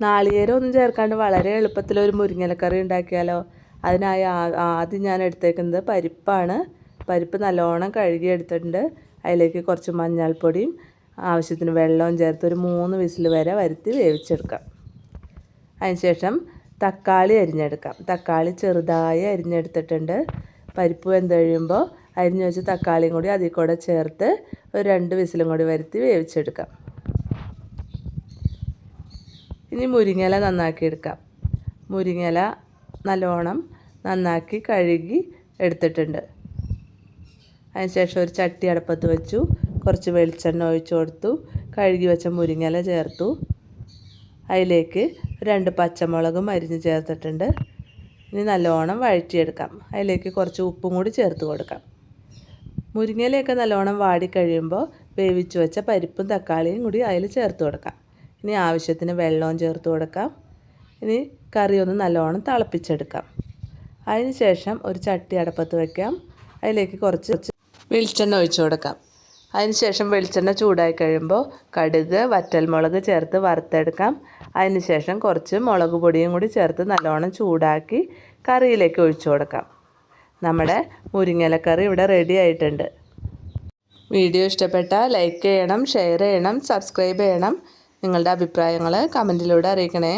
നാളികേരം ഒന്നും ചേർക്കാണ്ട് വളരെ എളുപ്പത്തിൽ ഒരു മുരിങ്ങലക്കറി ഉണ്ടാക്കിയാലോ? അതിനായി ആദ്യം ഞാൻ എടുത്തേക്കുന്നത് പരിപ്പാണ്. പരിപ്പ് നല്ലോണം കഴുകി എടുത്തിട്ടുണ്ട്. അതിലേക്ക് കുറച്ച് മഞ്ഞൾപ്പൊടിയും ആവശ്യത്തിന് വെള്ളവും ചേർത്ത് ഒരു മൂന്ന് വിസിൽ വരെ വരുത്തി വേവിച്ചെടുക്കാം. അതിനുശേഷം തക്കാളി അരിഞ്ഞെടുക്കാം. തക്കാളി ചെറുതായി അരിഞ്ഞെടുത്തിട്ടുണ്ട്. പരിപ്പ് വെന്ത് കഴിയുമ്പോൾ അരിഞ്ഞു വെച്ച തക്കാളിയും കൂടി അതിൽ കൂടെ ചേർത്ത് ഒരു രണ്ട് വിസിലും കൂടി വരുത്തി വേവിച്ചെടുക്കാം. ഇനി മുരിങ്ങയില നന്നാക്കി എടുക്കാം. മുരിങ്ങയില നല്ലോണം നന്നാക്കി കഴുകി എടുത്തിട്ടുണ്ട്. അതിനുശേഷം ഒരു ചട്ടി അടപ്പത്ത് വെച്ചു. കുറച്ച് വെളിച്ചെണ്ണ ഒഴിച്ചു കൊടുത്തു. കഴുകി വെച്ച മുരിങ്ങയില ചേർത്തു. അതിലേക്ക് രണ്ട് പച്ചമുളകും അരിഞ്ഞ് ചേർത്തിട്ടുണ്ട്. ഇനി നല്ലോണം വഴറ്റിയെടുക്കാം. അതിലേക്ക് കുറച്ച് ഉപ്പും കൂടി ചേർത്ത് കൊടുക്കാം. മുരിങ്ങലയൊക്കെ നല്ലോണം വാടി കഴിയുമ്പോൾ വേവിച്ച് വെച്ച പരിപ്പും തക്കാളിയും കൂടി അതിൽ ചേർത്ത് കൊടുക്കാം. ഇനി ആവശ്യത്തിന് വെള്ളവും ചേർത്ത് കൊടുക്കാം. ഇനി കറി ഒന്ന് നല്ലോണം തിളപ്പിച്ചെടുക്കാം. അതിന് ശേഷം ഒരു ചട്ടി അടപ്പത്ത് വയ്ക്കാം അതിലേക്ക് കുറച്ച് വെളിച്ചെണ്ണ ഒഴിച്ചു കൊടുക്കാം. അതിന് ശേഷം വെളിച്ചെണ്ണ ചൂടായി കഴിയുമ്പോൾ കടുക് വറ്റൽമുളക് ചേർത്ത് വറുത്തെടുക്കാം. അതിന് ശേഷം കുറച്ച് മുളക് പൊടിയും കൂടി ചേർത്ത് നല്ലോണം ചൂടാക്കി കറിയിലേക്ക് ഒഴിച്ചു കൊടുക്കാം. നമ്മുടെ മുരിങ്ങലക്കറി ഇവിടെ റെഡി ആയിട്ടുണ്ട്. വീഡിയോ ഇഷ്ടപ്പെട്ടാൽ ലൈക്ക് ചെയ്യണം ഷെയർ ചെയ്യണം സബ്സ്ക്രൈബ് ചെയ്യണം. നിങ്ങളുടെ അഭിപ്രായങ്ങൾ കമന്റിലൂടെ അറിയിക്കണേ.